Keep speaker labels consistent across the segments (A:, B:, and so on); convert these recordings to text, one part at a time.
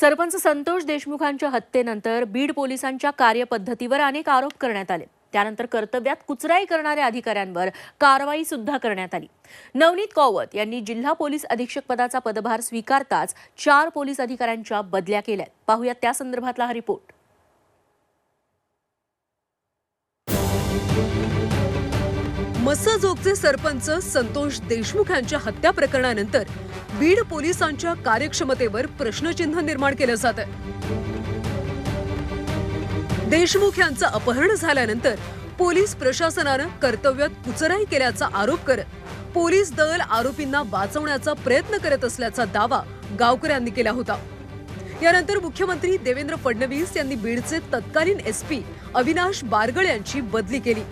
A: सरपंच संतोष देशमुखांच्या हत्येनंतर बीड पोलिसांच्या कार्यपद्धतीवर अनेक आरोप करण्यात आले. त्यानंतर कर्तव्यात कुचराई करणाऱ्या अधिकाऱ्यांवर कारवाई सुद्धा करण्यात आली. नवनीत कौवत यांनी जिल्हा पोलीस अधीक्षक पदाचा पदभार स्वीकारताच चार पोलीस अधिकाऱ्यांच्या बदल्या केल्या पाहूया त्या संदर्भातला हा रिपोर्ट.
B: मसजोगचे सरपंच संतोष देशमुख यांच्या हत्या प्रकरणानंतर बीड पोलिसांच्या कार्यक्षमतेवर प्रश्नचिन्ह निर्माण केलं जात. देशमुख यांचं अपहरण झाल्यानंतर पोलीस प्रशासनानं कर्तव्यात कुचराई केल्याचा आरोप करत पोलीस दल आरोपींना वाचवण्याचा प्रयत्न करत असल्याचा दावा गावकऱ्यांनी केला होता. यानंतर मुख्यमंत्री देवेंद्र फडणवीस यांनी बीडचे तत्कालीन एसपी अविनाश बारगळ यांची बदली केली.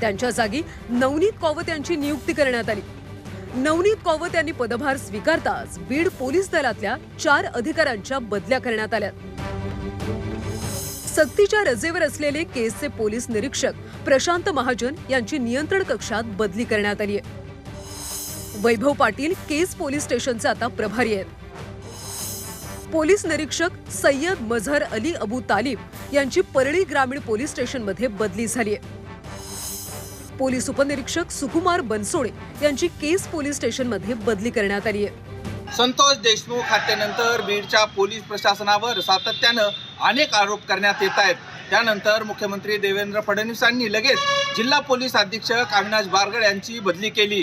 B: त्यांच्या जागी नवनीत कौवत यांची नियुक्ती करण्यात आली. नवनीत कौवत यांनी पदभार स्वीकारताच बीड पोलीस दलातल्या चार अधिकाऱ्यांच्या बदल्या करण्यात आल्या सक्तीच्या रजेवर असलेले केसचे पोलीस निरीक्षक प्रशांत महाजन यांची नियंत्रण कक्षात बदली करण्यात आली आहे. वैभव पाटील केस पोलीस स्टेशनचे आता प्रभारी आहेत. पोलीस निरीक्षक सय्यद मझहर अली अबू तालिब यांची परळी ग्रामीण पोलीस स्टेशनमध्ये बदली झाली आहे. पोलीस उपनिरीक्षक सुकुमार बनसोडे यांची केस पोलीस स्टेशनमध्ये बदली करण्यात आली आहे.
C: संतोष देशमुख हत्येनंतर बीडच्या पोलीस प्रशासनावर सातत्यानं अनेक आरोप करण्यात येत आहेत. त्यानंतर मुख्यमंत्री देवेंद्र फडणवीसांनी लगेच जिल्हा पोलीस अधीक्षक अविनाश बारगड यांची बदली केली.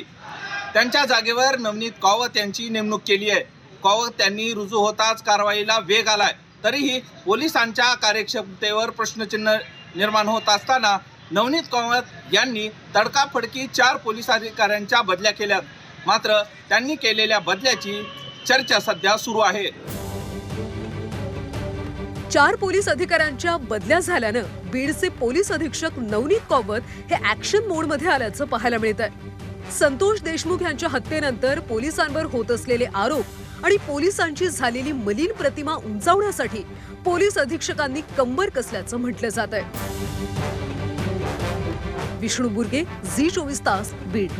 C: त्यांच्या जागेवर नवनीत कावत यांची नेमणूक केली आहे. कावत यांनी रुजू होताच कारवाईला वेग आलाय. तरीही पोलिसांच्या कार्यक्षमतेवर प्रश्नचिन्ह निर्माण होत असताना नवनीत कावत यांनी तडकाफडकी चार पोलीस अधिकाऱ्यांच्या बदल्या केल्यात. मात्र त्यांनी केलेल्या बदल्याची चर्चा सध्या सुरू आहे.
B: चार पोलीस अधिकाऱ्यांच्या बदल्या झाल्यानं बीडचे पोलीस अधीक्षक नवनीत कौवत हे ऍक्शन मोडमध्ये आल्याचं पाहायला मिळत आहे संतोष देशमुख यांच्या हत्येनंतर पोलिसांवर होत असलेले आरोप आणि पोलिसांची झालेली मलिन प्रतिमा उंचावण्यासाठी पोलीस अधीक्षकांनी कंबर कसल्याचं म्हटलं जात आहे विष्णू बुर्गे झी चोवीस तास बीड.